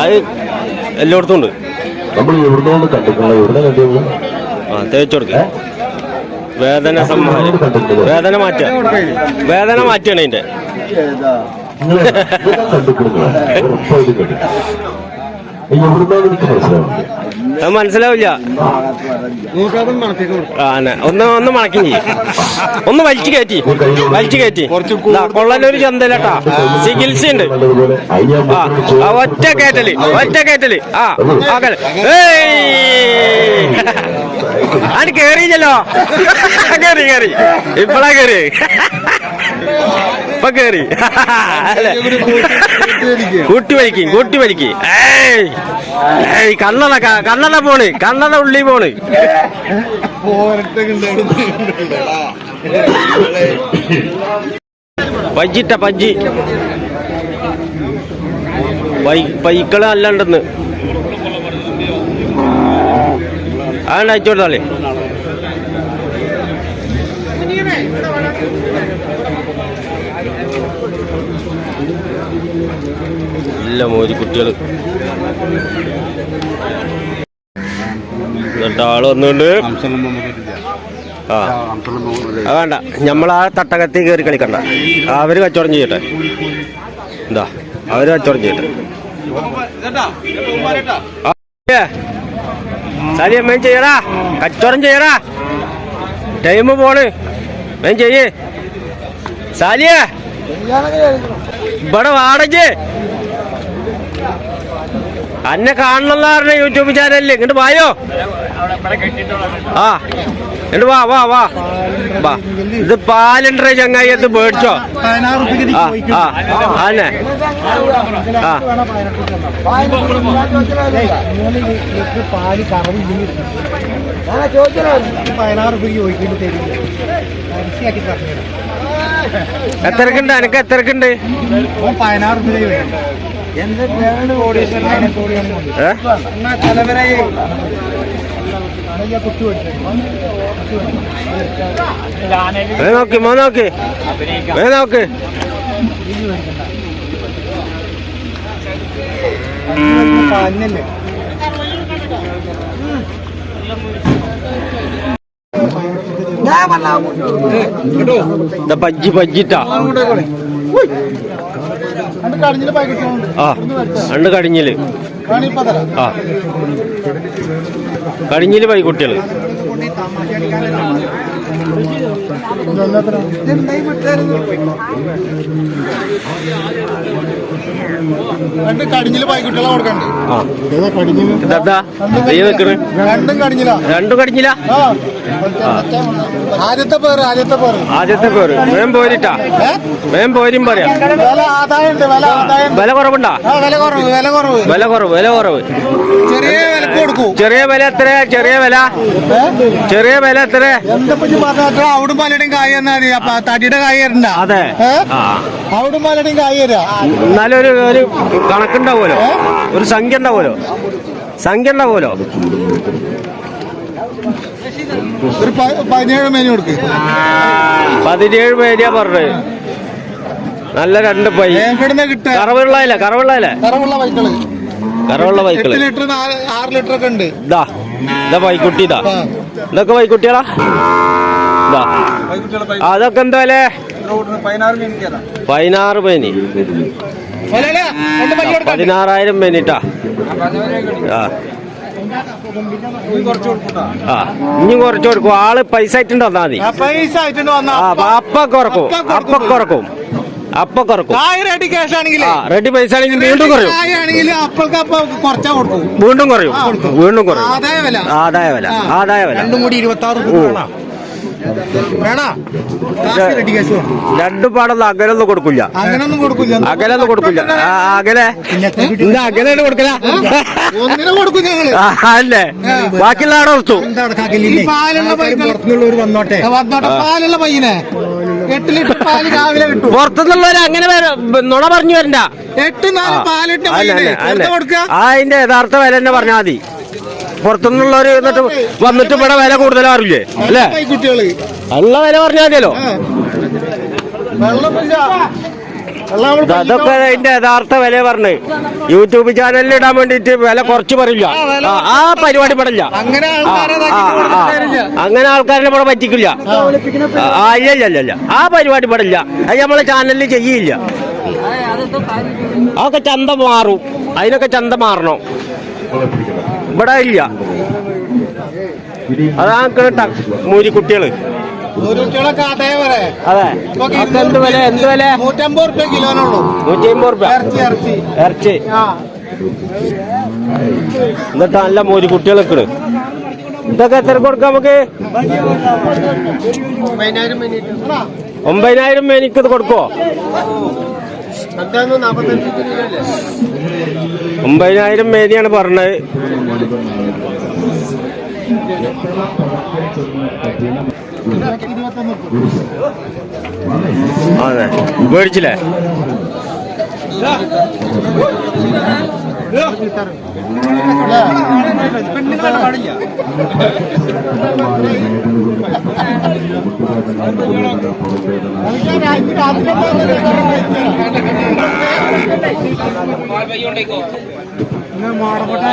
അത് എല്ലായിടത്തും ഉണ്ട്. നമ്മൾ എവിടുന്നോണ്ട് കണ്ടിട്ടുള്ളത് എവിടെ കണ്ടത് ആ തേച്ചു കൊടുക്ക. വേദന സംഹാരം. വേദന മാറ്റ. വേദന മാറ്റുകയാണ് അതിന്റെ. അത് മനസ്സിലാവില്ല. ഒന്ന് ഒന്ന് മണക്കും ഒന്ന് വലിച്ചു കയറ്റി. വലിച്ചു കയറ്റി. കൊള്ളലൊരു ചന്തലട്ടാ ചികിത്സയുണ്ട്. ഉണ്ട് ആ ഒറ്റ കയറ്റൽ. ഒറ്റ കയറ്റൽ. ആ അത് കേറിയില്ലല്ലോ. കേറി കേറി. ഇപ്പളാ കേറി. ഇപ്പൊ കേറി. കൂട്ടി വലിക്കും കൂട്ടി വലിക്കും. ഏയ് കണ്ണന കണ്ണട ക- കണ്ണട പോണ് കണ്ണട ഉള്ളി പോണ്. പജ്ജിട്ട പജ്ജി പൈക്കൾ അല്ലാണ്ടെന്ന്. അതാണ് അയച്ചു ഇല്ല മോരി കുട്ടികൾ എന്നിട്ട് ആൾ വന്നുകൊണ്ട് ആ. വേണ്ട. ഞമ്മളാ തട്ടകത്തി കയറി കളിക്കണ്ട. അവർ കച്ചവടം ചെയ്യട്ടെ. എന്താ അവർ കച്ചവടം ചെയ്യട്ടെ. സാരി അമ്മയും ചെയ്യടാ. കച്ചവടം ചെയ്യടാ. ടൈം പോണ്. മേം ചെയ്യേ. സാലിയേ. ഇവിടെ വാടകേ അന്നെ കാണണമെന്നാ യൂട്യൂബ് ചാനലിൽ ഇങ്ങോട്ട് വായോ? ആ എന്നിട്ട് വാ വാ വാ. വാ. ഇത് പാലുണ്ടേ ചങ്ങായി അത് മേടിച്ചോ ആ അന്നെ ആ. കറവില്ലെങ്കിൽ പതിനാറ് രൂപയ്ക്ക് ചോദിക്കേണ്ടി തരും. എത്രക്കുണ്ട്? എനിക്ക് എത്രക്കുണ്ട്? നോക്കി പതിനാറ് വേ നോക്ക് മോ നോക്കി. പന്നല്ലേ പാക്കറ്റുണ്ട് ആ രണ്ട് കടിഞ്ഞിൽ ആ കടിഞ്ഞിൽ പൈക്കുട്ടികൾ രണ്ട് കടിഞ്ഞിൽ കൊടുക്കണ്ട്. രണ്ടും കടിഞ്ഞില. രണ്ടും കടിഞ്ഞില. ആ. ആദ്യത്തെ പേര് ആദ്യത്തെ പേര്. ആദ്യത്തെ പേര്. വേം പോരിട്ടാ? വേം പോരും പറയാം. വില വില. കുറവുണ്ടാ? ആ വില കുറവ് വില കുറവ്. വില കുറവ് വില കുറവ്. ചെറിയ വിലക്ക് കൊടുക്കൂ. ചെറിയ വില എത്ര ചെറിയ വില? ചെറിയ വില എത്ര അവിടും പലടും കായ് എന്നാ മതി. അപ്പൊ തടിയുടെ കായ് അതെ. ആ. അവിടും പലടും കായ് എന്നാലും ഒരു ഒരു കണക്കുണ്ടാവുമല്ലോ? ഒരു സംഖ്യ ഉണ്ടാവുമല്ലോ സംഖ്യ ഉണ്ടാവുമല്ലോ ഒരു പതിനേഴ് മേനി കൊടുക്ക്. പതിനേഴ് പേരിയാ പറഞ്ഞത്. നല്ല രണ്ട് പൈ. കറവുള്ളതല്ലേ കറവുള്ളതല്ലേ? കറവുള്ള ബൈക്കുകൾ ലിറ്റർ നാല് ആറ് ലിറ്റർ ഒക്കെ ഉണ്ട്. ഇതാ ഇതാ ബൈക്കുട്ടി ഇതാ. ആ. ഇതൊക്കെ ബൈക്കുട്ടികളാ ഇതാ. അതൊക്കെ എന്താ വില? പതിനാറ് പേനി പതിനാറായിരം മിനിറ്റാ ആ. ആ ഇനി കുറച്ച് കൊടുക്കും. ആൾ പൈസ ആയിട്ടുണ്ട് വന്നാ മതി. ആ പൈസ ആയിട്ടുണ്ട് വന്നാ ആ അപ്പൊ കുറക്കും. അപ്പൊ കുറക്കും. അപ്പൊ കുറക്കും. റെഡി ക്യാഷ് ആണെങ്കിൽ ആ റെഡി പൈസ ആണെങ്കിൽ വീണ്ടും കുറയും. കായ് ആണെങ്കിൽ അപ്പൾക്ക് അപ്പൊ കുറച്ചാ കൊടുക്കും. വീണ്ടും കുറയും. വീണ്ടും കുറയും. ആദായ വില. ആദായ വില. ആദായ വില. രണ്ടും കൂടി ഇരുപത്തി ആറ് രണ്ടു പാടൊന്നും അകലൊന്നും കൊടുക്കില്ല. അങ്ങനൊന്നും കൊടുക്കില്ല. അകലൊന്നും കൊടുക്കില്ല. അകലെ? അകലാണ് കൊടുക്കല? അല്ലേ? ബാക്കിയുള്ള ആടെ പുറത്തുനിന്നുള്ളവർ വന്നോട്ടെ. വന്നോട്ടെ. പാലുള്ള പയ്യനെ എട്ട് ലിറ്റർ പാൽ രാവിലെ കിട്ടും. പുറത്തുനിന്നുള്ളവർ അങ്ങനെ നുണ പറഞ്ഞു വരണ്ട. എട്ട് നാല് പാലിട്ട്. കൊടുക്കുക അതിന്റെ യഥാർത്ഥ വില തന്നെ പറഞ്ഞാൽ മതി. പുറത്തുനിന്നുള്ളവര് എന്നിട്ട് വന്നിട്ട് ഇവിടെ വില കൂടുതലാറില്ലേ അല്ലേ? നല്ല വില പറഞ്ഞാൽ മതിയല്ലോ. വെള്ളമില്ല. ഇത് അതൊക്കെ അതിന്റെ യഥാർത്ഥ വില പറഞ്ഞ്. യൂട്യൂബ് ചാനലിൽ ഇടാൻ വേണ്ടിട്ട് വില കുറച്ച് പറയില്ല. ആ, പരിപാടി പെടില്ല അങ്ങനെ ആൾക്കാരെ നമ്മളെ ഇവിടെ പറ്റിക്കില്ല. ആ, ഇല്ല ആ പരിപാടി പെടില്ല അത് നമ്മളെ ചാനലിൽ ചെയ്യില്ല. അതൊക്കെ ചന്ത മാറും. അതിനൊക്കെ ചന്ത മാറണം. ഇവിടെ ഇല്ല. അതാണ് മൂരിക്കുട്ടികൾ മൂരി കുട്ടികൾ. അതേ. അതെ എന്ത് വില എന്ത് വില? നൂറ്റമ്പത് റുപ്യ കിലോനുള്ളൂ നൂറ്റി അമ്പത് റുപ്യ ഇറച്ചി. എന്നിട്ട് നല്ല മൂരി കുട്ടികൾ നിൽക്കണ് ഇതൊക്കെ എത്ര കൊടുക്കാം നമുക്ക്? ഒമ്പതിനായിരം മേനിക്ക് ഇത് കൊടുക്കോ ഒമ്പതിനായിരം മേനിയാണ് പറഞ്ഞത്. അതെ. മേടിച്ചില്ലേ പാടില്ല മാടപ്പെട്ട